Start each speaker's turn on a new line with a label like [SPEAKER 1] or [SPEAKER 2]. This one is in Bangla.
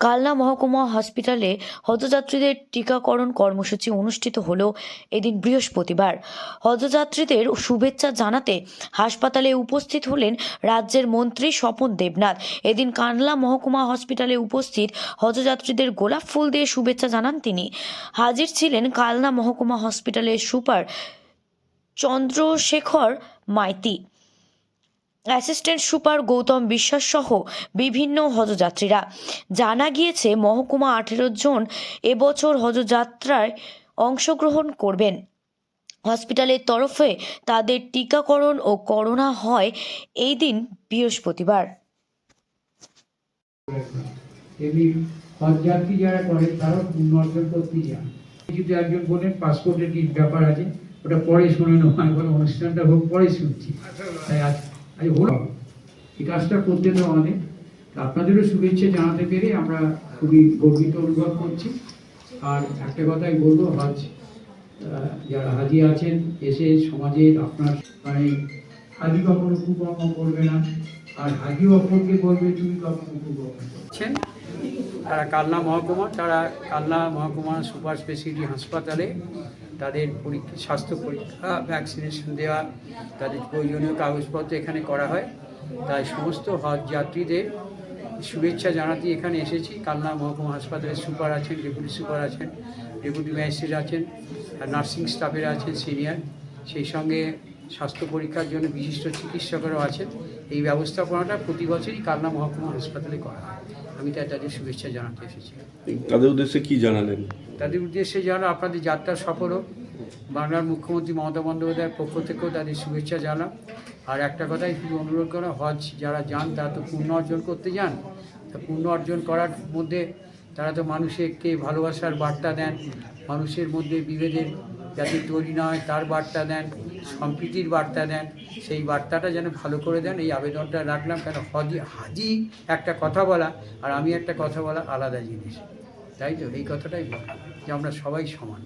[SPEAKER 1] কালনা মহকুমা হসপিটালে হজযাত্রীদের টিকাকরণ কর্মসূচি অনুষ্ঠিত হল এদিন বৃহস্পতিবার। হজযাত্রীদের শুভেচ্ছা জানাতে হাসপাতালে উপস্থিত হলেন রাজ্যের মন্ত্রী স্বপন দেবনাথ। এদিন কানলা মহকুমা হসপিটালে উপস্থিত হজযাত্রীদের গোলাপ ফুল দিয়ে শুভেচ্ছা জানান তিনি। হাজির ছিলেন কালনা মহকুমা হসপিটালের super Chandrasekhar Maiti. Assistant super Gautam Biswas সহ বিভিন্ন হজযাত্রীরা। জানা গিয়েছে, মহকুমা আঠেরো জন এবছর হজযাত্রায় অংশগ্রহণ করবেন। হসপিটালের তরফে তাদের টিকাকরণ ও করোনা হয় এই দিন বৃহস্পতিবার।
[SPEAKER 2] হজযাত্রী যারা করেন তারাও পুণ্য অর্জন করতে যান যদি একজন বলেন পাসপোর্টের কি ব্যাপার আছে? ওটা পরে শুনে নয় বলে অনুষ্ঠানটা হোক, পরে শুনছি। তাই আজ আজ হল এই কাজটা করতে তো অনেক আপনাদেরও শুভেচ্ছা জানাতে পেরে আমরা খুবই গর্বিত অনুভব করছি। আর একটা কথাই বলব হজ যারা হাজি আছেন, এসে সমাজের আপনার মানে হাজি কখনো কুকর্ম করবে না। আর হাজি অপরকে বলবে, তুমি কখনো কুকর্ম করছেন তারা কালনা মহকুমা, তারা কালনা মহকুমা সুপার স্পেশালিটি হাসপাতালে তাদের পরীক্ষা, স্বাস্থ্য পরীক্ষা ভ্যাকসিনেশন দেওয়া, তাদের প্রয়োজনীয় কাগজপত্র এখানে করা হয়। তাই সমস্ত হজ যাত্রীদের শুভেচ্ছা জানাতে এখানে এসেছি। কালনা মহকুমা হাসপাতালের সুপার আছেন, ডেপুটি সুপার আছেন, ডেপুটি ম্যাজিস্ট্রেট আছেন, আর নার্সিং স্টাফেরা আছেন, সিনিয়র। সেই সঙ্গে স্বাস্থ্য পরীক্ষার জন্য বিশিষ্ট চিকিৎসকরাও আছেন। এই ব্যবস্থাপনাটা প্রতি বছরই কালনা মহকুমা হাসপাতালে করা হয়। আমি তাই তাদের শুভেচ্ছা জানাতে এসেছি।
[SPEAKER 3] তাদের উদ্দেশ্যে কি জানালেন?
[SPEAKER 2] তাদের উদ্দেশ্যে যেন আপনাদের যাত্রা সফল হোক। বাংলার মুখ্যমন্ত্রী মমতা বন্দ্যোপাধ্যায়ের পক্ষ থেকেও তাদের শুভেচ্ছা জানাম আর একটা কথাই শুধু অনুরোধ করা হজ যারা যান তারা তো পুণ্য অর্জন করতে যান। তা পুণ্য অর্জন করার মধ্যে তারা তো মানুষকে ভালোবাসার বার্তা দেন মানুষের মধ্যে বিভেদের যাতে তৈরি না হয়, তার বার্তা দেন, সম্প্রীতির বার্তা দেন, সেই বার্তাটা যেন ভালো করে দেন, এই আবেদনটা রাখলাম। কেন? হজি, হাজি একটা কথা বলা আর আমি একটা কথা বলা আলাদা জিনিস। তাই তো? এই কথাটাই বলা, যে আমরা সবাই সমান।